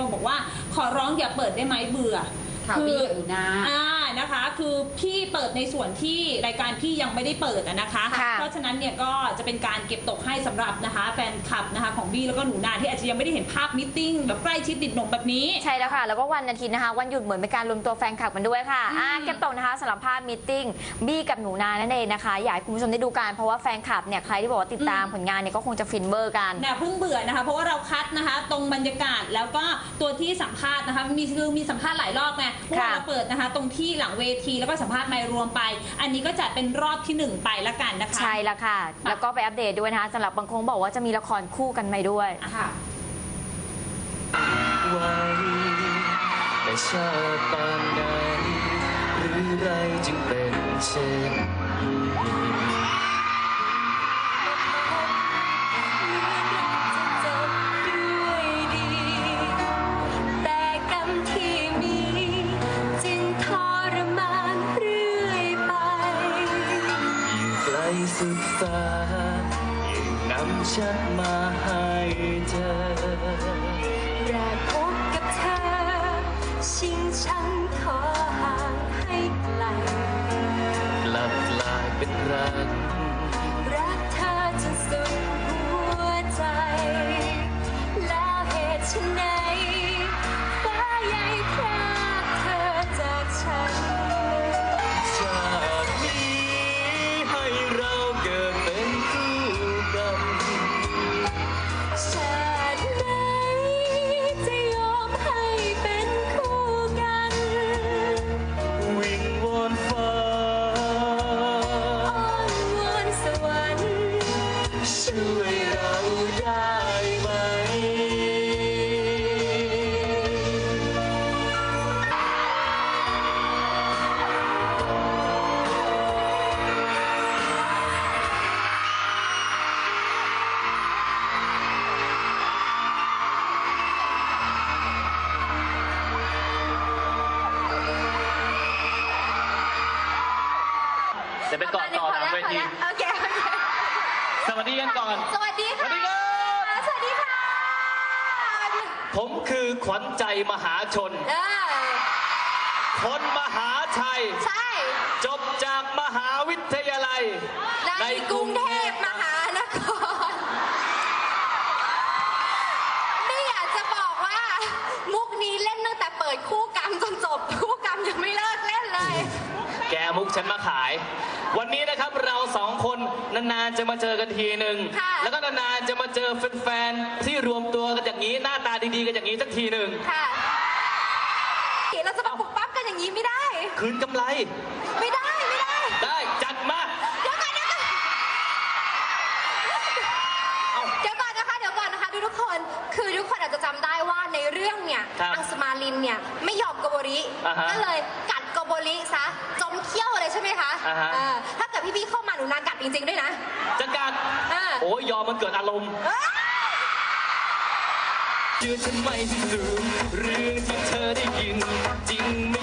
มาบอกว่าขอร้องอย่าเปิดได้ไหมเบื่อข่าวบี้กับหนูนาอ่า นะคะ คือพี่เปิดในส่วนที่รายการพี่ยังไม่ได้เปิดอะนะคะ ค่ะเพราะฉะนั้นเนี่ยก็จะเป็นการเก็บตกให้สำหรับนะคะ แฟนคลับนะคะของบี้แล้วก็หนูนาที่อาจจะยังไม่ได้เห็นภาพมิทติ้งแบบใกล้ชิดติดหนมแบบนี้ ใช่แล้วค่ะ แล้วก็วันอาทิตย์นะคะ วันหยุดเหมือนเป็นการรวมตัวแฟนคลับกันด้วยค่ะอ่าอืมเก็บตกนะคะสำหรับภาพมีตติ้งบี้กับหนูนานั่นเองนะคะอยากให้คุณผู้ชมได้ดูกันเพราะว่าแฟนคลับเนี่ยใครที่บอกว่าติดตามผลงานเนี่ยก็คงจะฟินเบอร์กัน นะเพิ่งเบื่อนะคะ เพราะว่าเราคัดนะคะ ตรงบรรยากาศแล้วก็ตัวที่สัมภาษณ์นะคะ มีคือมีสัมภาษณ์หลายรอบไงเพราะว่าค่ะ เราเปิดนะคะ ตรงที่หลังเวทีแล้วก็สัมภาษณ์ไม่รวมไป อันนี้ก็จัดเป็นรอบที่หนึ่งไปละกันนะคะ ใช่แล้วค่ะ แล้วก็ไปอัปเดตด้วยนะคะสำหรับบางคนบอกว่าจะมีละครคู่กันใหม่ด้วยอะค่ะ ไว้แต่ชาติปานใดหรือไรจึงเป็นเช่นนี้ สุดฟ้ายิ่งนำฉันมาให้เธอแรกพบกับเธอ ชิงชังขอห่างให้ไกลกลับกลายเป็นรัก รักเธอจนสุดหัวใจ แล้วเหตุไฉน อหลังเวทีโอเค โอเค สวัสดีกันก่อน สวัสดีสวัค่ะสดีครับ สวัสดีค่ะ ผมคือขวัญใจมหาชน เออ คนมหาชัย ใช่ จบจากมหาวิทยาลัย ในกรุงเทพมหานครไม่อยากจะบอกว่า มุกนี้เล่นตั้งแต่เปิดคู่กรรมจนจบคู่กรรมยังไม่เลิกเล่นเลย แกมุกฉันมาขาย วันนี้นะครับเราสองค นนานๆจะมาเจอกันทีหนึ่งค่ะ แล้วก็นานๆจะมาเจอแฟนๆที่รวมตัวกันอย่างนี้หน้าตาดีๆกันอย่างนี้สักทีหนึ่งค่ะเดี๋ยวเราจะมาปุกปั๊บกันอย่างนี้ไม่ได้ คืนกำไรไม่ได้ไม่ได้ ได้จัดมา เดี๋ยวก่อนเดี๋ยวก่อนเอ้าเดี๋ยวก่อนนะคะเดี๋ยวก่อนนะคะทุกๆคน คือทุกคนอาจจะจำได้ว่าในเรื่องเนี่ยครับอังสมาลินเนี่ยไม่ยอมโกโบริอ่าฮะก็เลยกัดโกโบริซะจมเขี้ยวเลยใช่ไหมคะอ่าฮะ เอ จริงๆด้วยนะ จะกัดเออ โอ้ยยอมมันเกิดอารมณ์เอ้ยเชื่อฉันไหมที่ลืมเรื่องที่เธอได้ยิน จริงไม่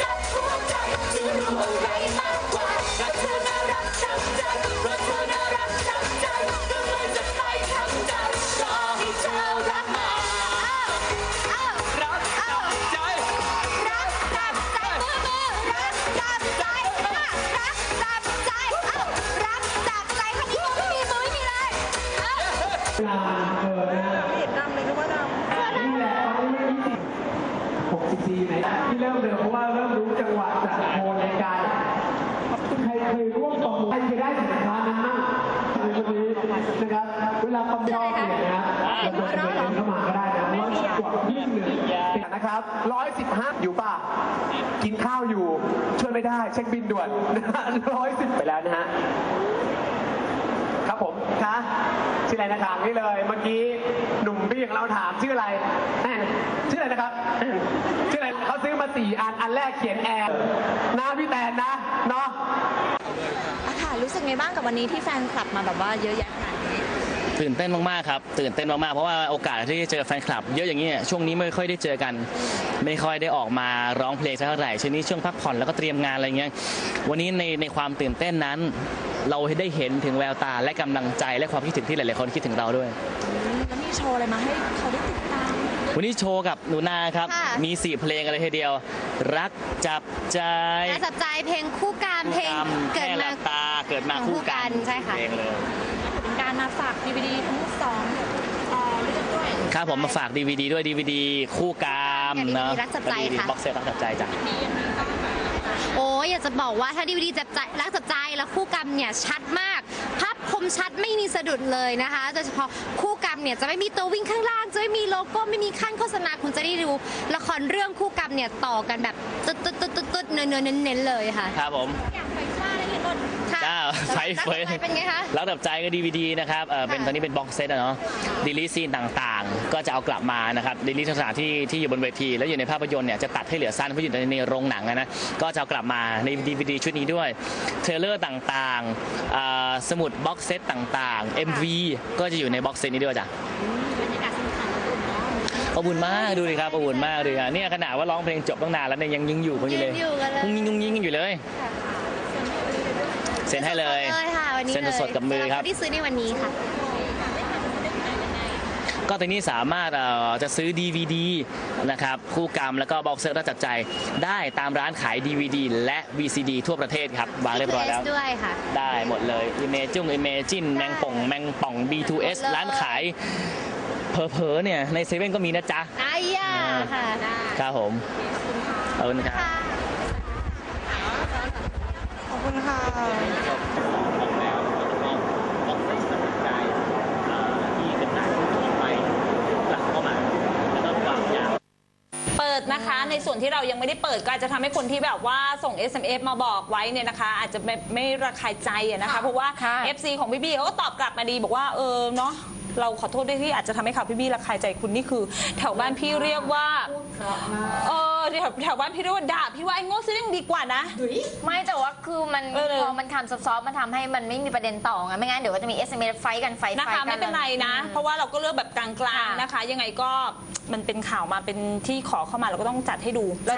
เวลาประมูลเนี่ยนะเราจะเดินเข้ามาก็ได้นะแล้วกดที่หนึ่งนะครับนะครับร้อยสิบห้าอยู่ป่ะ กินข้าวอยู่ช่วยไม่ได้ เช็คบินด่วนร้อยสิบไปแล้วนะฮะครับผมคะชื่ออะไรนะครับนี่เลย เมื่อกี้หนุ่มบี้ของเราถามชื่ออะไรแน่ชื่ออะไรนะครับชื่ออะไรเขาซื้อมาสี่อันอันแรกเขียนแอนนะพี่แตนนะเนาะอะค่ะรู้สึกไงบ้างกับวันนี้ที่แฟนคลับมาแบบว่าเยอะแยะขนาดนี้ ตื่นเต้นมากๆครับตื่นเต้นมากๆเพราะว่าโอกาสที่จะเจอแฟนคลับ เยอะอย่างนี้ยช่วงนี้ไม่ค่อยได้เจอกัน ไม่ค่อยได้ออกมาร้องเพลงสักเท่าไหร่ช่วงนี้ช่วงพักผ่อนแล้วก็เตรียมงานอะไรเงี้ยวันนี้ในในความตื่นเต้นนั้น เราได้เห็นถึงแววตาและกำลังใจและความคิดถึงที่หลายๆคนคิดถึงเราด้วยแล้วมีโชว์อะไรมาให้เขาได้ติดตาม วันนี้โชว์กับหนูนาครับค่ะมีสี่เพลงอะไรทีเดียว รักจับใจน่าจับใจเพลงคู่กันเพลงเกิดแค่หมาลับตาเกิดมาคู่กันใช่ค่ะเพลงเลยเป็นการ มาฝาก DVD ทั้งสองเอ่อเรื่องด้วย ครับผมมาฝาก DVD ด้วย DVD คู่กามกับ DVD เนาะรักจับใจค่ะ บ็อกเซตรักจับใจจ้ะ โอ้ยอยากจะบอกว่าถ้าดีวดีจับใจรักจับใจแล้วคู่กรรมเนี่ยชัดมาก ภาพคมชัดไม่มีสะดุดเลยนะคะโดยเฉพาะคู่กรรมเนี่ยจะไม่มีตัววิ่งข้างล่าง จะไม่มีโลโก้ไม่มีขั้นโฆษณาคุณจะได้ดูละครเรื่องคู่กรรมเนี่ยต่อกันแบบตึ๊ดตึ๊ดตึ๊ดตึ๊ดตึ๊ดเนื้อเนื้อเน้นๆเลยค่ะ ครับผมค่ะจ้าไฟเฟยรั กจับใจเป็นไงคะแล้วดับใจก็ดีวดีนะครับเออเป็นค่ะตอนนี้เป็นบ็อกเซตอะเนาะดีลิซีนต่างๆ ก็จะเอากลับมานะครับดีลิสถานที่ที่อยู่บนเวที แล้วอยู่ในภาพยนตร์เนี่ยจะตัดให้เหลือสั้นเพราะอยู่ในในโรงหนังอะนะก็จะเอากลับมาในดีวดีชุดนี้ด้วยเทรลเลอร์ต่างๆอ่าสมุดบ็อกเซตต่างๆ MV ก็จะอยู่ในบ็อกเซตนี้ด้วยจ้ะบรรยากาศสนุกสนานอบอุ่นเนาะอบอุ่นมากดูดิครับอบอุ่นมากเลยอะเนี่ยขนาดว่าร้องเพลงจบตั้งนานแล้วเนี่ยยังยังอยู่กันอยู่เลยยังอยู่กันเลยงยิงงยิงกันอยู่เลย เซ็นให้เลยเลยค่ะวันนี้เซ็นเลยสดๆกับมือครับ สำหที่ซื้อในวันนี้ค่ะ ก็ตอนนี้สามารถเอ่อจะซื้อ DVD นะครับคู่กรรมแล้วก็บ็อกเซอร์รัจับใจได้ตามร้านขาย DVD และ VCD ทั่วประเทศครับ วางเรียบร้อยแล้ว B2S ด้วยค่ะ ได้หมดเลย Imagine Imagine แมงป่องแมงป่อง B2S หมดเลย ร้านขายเพอๆเนี่ย ในเซเว่นก็มีนะจ๊ะ อายาค่ะ ครับผมขอบคุณครับขอบ คุณค่ะเปิดนะคะในส่วนที่เรายังไม่ได้เปิดก็อาจจะทำให้คนที่แบบว่าส่ง SMS มาบอกไว้เนี่ยนะคะ อาจจะไม่ไม่ระคายใจอะนะคะ เพราะว่า ค่ะ FC ของพี่บี้เขาก็ตอบกลับมาดีบอกว่าเออเนาะ เราขอโทษด้วยที่อาจจะทำให้ข่าวพี่บี้ระคายใจคุณนี่คือ แถวบ้านพี่เรียกว่า เออแถวแถวบ้านพี่เรียกว่าด่าพี่ว่าไอ้โง่ซื้อยังดีกว่านะ ไม่แต่ว่าคือมันเออ พอมันทำซอฟต์ๆมันทำให้มันไม่มีประเด็นต่อไงไม่งั้นเดี๋ยวก็จะมี SMS ไฟท์กันไฟท์นะไฟคะท์กั ไม่เป็นไรนะ เพราะว่าเราก็เลือกแบบกลางค่ะๆนะคะ ยังไงก็มันเป็นข่าวมาเป็นที่ขอเข้ามาเราก็ต้องจัดให้ดูแล้ว